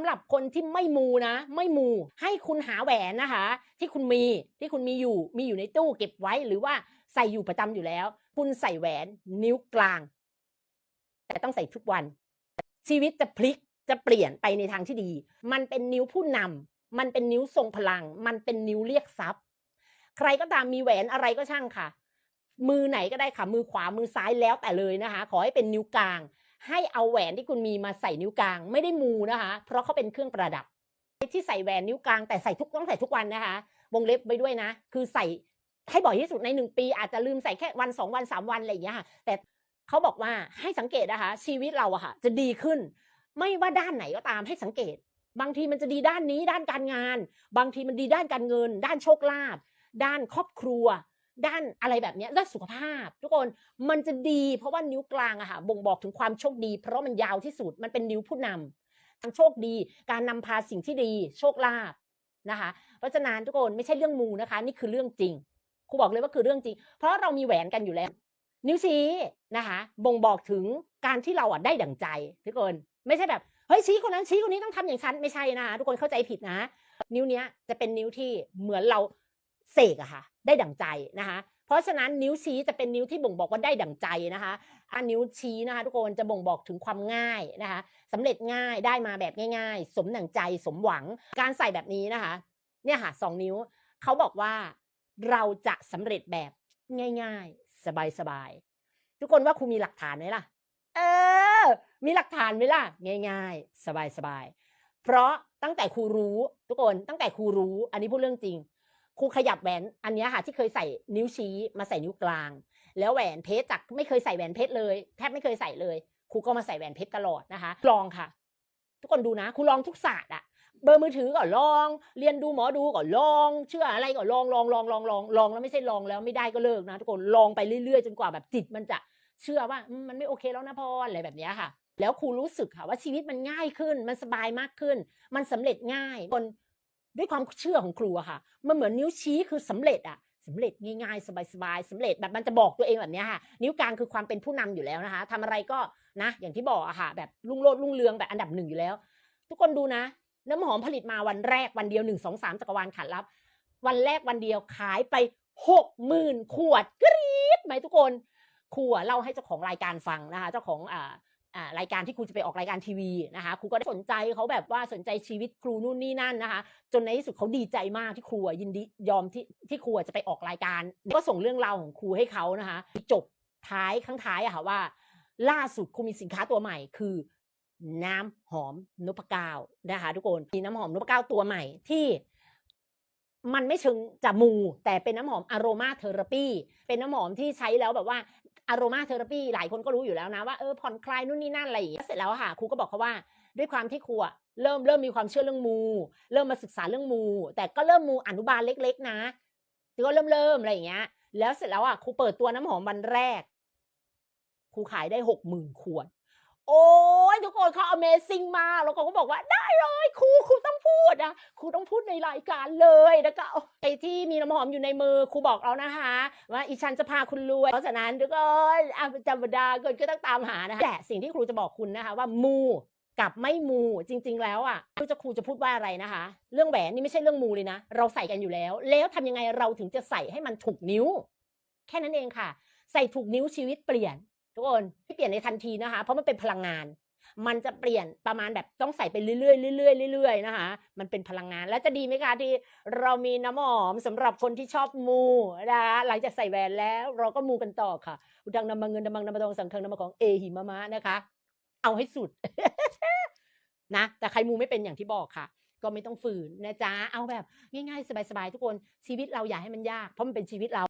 สำหรับคนที่ไม่มูนะ ไม่มู ให้คุณหาแหวนนะคะ ที่คุณมีที่คุณมีอยู่มีอยู่ในตู้เก็บไว้หรือว่าใส่อยู่ประจำอยู่แล้ว คุณใส่แหวนนิ้วกลาง แต่ต้องใส่ทุกวัน ชีวิตจะพลิกจะเปลี่ยนไปในทางที่ดี มันเป็นนิ้วผู้นำมันเป็นนิ้วทรงพลัง มันเป็นนิ้วเรียกทรัพย์ ใครก็ตามมีแหวนอะไรก็ช่างค่ะ มือไหนก็ได้ค่ะ มือขวามือซ้ายแล้วแต่เลยนะคะ ขอให้เป็นนิ้วกลาง ให้เอาแหวนที่คุณมีมาใส่นิ้วกลางไม่ได้มูนะคะ เพราะเขาเป็นเครื่องประดับที่ใส่แหวนนิ้วกลางแต่ใส่ทุกต้องใส่ทุกวันนะคะ วงเล็บไปด้วยนะ คือใส่ให้บ่อยที่สุดในหนึ่งปี อาจจะลืมใส่แค่วันสองวันสามวันอะไรอย่างเงี้ยค่ะแต่เขาบอกว่าให้สังเกตนะคะ ชีวิตเราอะค่ะ จะดีขึ้น ไม่ว่าด้านไหนก็ตามให้สังเกต บางทีมันจะดีด้านนี้ด้านการงาน บางทีมันดีด้านการเงิน ด้านโชคลาภด้านครอบครัว ด้านอะไรแบบนี้ด้านสุขภาพ ทุกคนมันจะดี เพราะว่านิ้วกลางอะค่ะบ่งบอกถึงความโชคดี เพราะมันยาวที่สุดมันเป็นนิ้วผู้นำทางโชคดี การนำพาสิ่งที่ดีโชคลาภนะคะ เพราะฉะนั้นทุกคนไม่ใช่เรื่องมูนะคะ นี่คือเรื่องจริงครูบอกเลยว่าคือเรื่องจริง เพราะเรามีแหวนกันอยู่แล้ว นิ้วชี้นะคะบ่งบอกถึงการที่เราอะได้ดั่งใจ ทุกคนไม่ใช่แบบเฮ้ยชี้คนนั้นชี้คนนี้ต้องทำอย่างฉันไม่ใช่นะคะทุกคนเข้าใจผิดนะ นิ้วเนี้ยจะเป็นนิ้วที่เหมือนเรา เสกอะค่ะ ได้ดั่งใจนะคะ เพราะฉะนั้นนิ้วชี้จะเป็นนิ้วที่บ่งบอกว่าได้ดั่งใจนะคะอันนิ้วชี้นะคะทุกคนจะบ่งบอกถึงความง่ายนะคะสำเร็จง่ายได้มาแบบง่าย ๆ สมดั่งใจสมหวังการใส่แบบนี้นะคะ เนี่ยค่ะสองนิ้วเขาบอกว่าเราจะสำเร็จแบบง่าย ๆ สบายๆทุกคนว่าครูมีหลักฐานไหมล่ะ เออ มีหลักฐานไหมล่ะ ง่าย ๆ สบายๆเพราะตั้งแต่ครูรู้ทุกคนตั้งแต่ครูรู้ อันนี้พูดเรื่องจริง ครูขยับแหวนอันนี้ค่ะที่เคยใส่นิ้วชี้มาใส่นิ้วกลาง แล้วแหวนเพชรจากไม่เคยใส่แหวนเพชรเลยแทบไม่เคยใส่เลยครูก็มาใส่แหวนเพชรตลอดนะคะ ลองค่ะ ทุกคนดูนะครูลองทุกศาสตร์อะเบอร์มือถือก็ลอง เรียนดูหมอดูก็ลอง เชื่ออะไรก็ลองลองลองลองลองลองแล้วไม่ใช่ลองแล้วไม่ได้ก็เลิกนะทุกคนลองไปเรื่อยๆ จนกว่าแบบจิตมันจะเชื่อว่ามันไม่โอเคแล้วนะพรอะไรแบบนี้ค่ะ แล้วครูรู้สึกค่ะว่าชีวิตมันง่ายขึ้น มันสบายมากขึ้น มันสำเร็จง่ายคน ด้วยความเชื่อของครูอะค่ะ มันเหมือนนิ้วชี้คือสำเร็จอะสำเร็จง่ายๆ สบายๆสำเร็จแบบมันจะบอกตัวเองแบบนี้ค่ะ นิ้วกลางคือความเป็นผู้นำอยู่แล้วนะคะทำอะไรก็นะอย่างที่บอกอะค่ะ แบบรุ่งโรจน์รุ่งเรืองแบบอันดับหนึ่งอยู่แล้ว ทุกคนดูนะ น้ำหอมผลิตมาวันแรกวันเดียวหนึ่งสองสามจักรวาลขาดรับ วันแรกวันเดียวขายไปหกหมื่นขวดกรี๊ดไหมทุกคนครูเล่าให้เจ้าของรายการฟังนะคะ เจ้าของอ่า รายการที่ครูจะไปออกรายการทีวีนะคะครูก็ได้สนใจเขาแบบว่าสนใจชีวิตครูนู่นนี่นั่นนะคะ จนในที่สุดเขาดีใจมากที่ครูยินดียอมที่ที่ครูจะไปออกรายการ ก็ส่งเรื่องราวของครูให้เขานะคะ จบท้ายข้างท้ายอะค่ะว่า ล่าสุดครูมีสินค้าตัวใหม่คือ น้ำหอมนพเก้านะคะทุกคนมีน้ำหอมนพเก้าตัวใหม่ที่มันไม่เชิงจะมู แต่เป็นน้ำหอมอโรมาเทอราปีเป็นน้ำหอมที่ใช้แล้วแบบว่า อารมาเทอราปีหลายคนก็รู้อยู่แล้วนะว่าเออผ่อนคลายนู่นนี่นั่นอะไรอย่างเงี้ยเสร็จแล้วค่ะครูก็บอกเขาว่าด้วยความที่ครูอะเริ่มเริ่มมีความเชื่อเรื่องมู เริ่มมาศึกษาเรื่องมู แต่ก็เริ่มมูอนุบาลเล็ก ๆ นะที่ก็เริ่มเริ่มอะไรอย่างเงี้ย แล้วเสร็จแล้วอะครูเปิดตัวน้ำหอมวันแรกครูขายได้หกหมื่นขวด โอ้ยทุกคนเขา Amazing มากแล้วเขาก็บอกว่าได้เลยครูครูต้องพูดนะครูต้องพูดในรายการเลยแล้วก็ไอ้ที่มีน้ำหอมอยู่ในมือครูบอกเรานะคะว่าอีฉันจะพาคุณรวยเพราะฉะนั้นทุกคนอะธรรมดาเกินก็ต้องตามหานะคะแต่สิ่งที่ครูจะบอกคุณนะคะว่ามูกับไม่มูจริง ๆ แล้วอะครูจะครูจะพูดว่าอะไรนะคะ เรื่องแหวนนี่ไม่ใช่เรื่องมูเลยนะ เราใส่กันอยู่แล้ว แล้วทำยังไงเราถึงจะใส่ให้มันถูกนิ้ว แค่นั้นเองค่ะ ใส่ถูกนิ้วชีวิตเปลี่ยน ทุกคนไม่เปลี่ยนในทันทีนะคะ เพราะมันเป็นพลังงาน มันจะเปลี่ยนประมาณแบบต้องใส่ไปเรื่อยๆเรื่อยๆเรื่อยๆนะคะ มันเป็นพลังงานแล้วจะดีไหมคะที่เรามีน้ำหอมสำหรับคนที่ชอบมูนะคะหลังจากใส่แหวนแล้ว เราก็มูกันต่อค่ะ อุดังนำมาเงินนำมังนำมาทองสังเคังนำมาของเอหิมะมะนะคะ เอาให้สุดนะแต่ใครมูไม่เป็นอย่างที่บอกค่ะ ก็ไม่ต้องฝืนนะจ๊ะเอาแบบง่ายๆ สบายๆทุกคนชีวิตเราอย่าให้มันยากเพราะมันเป็นชีวิตเรา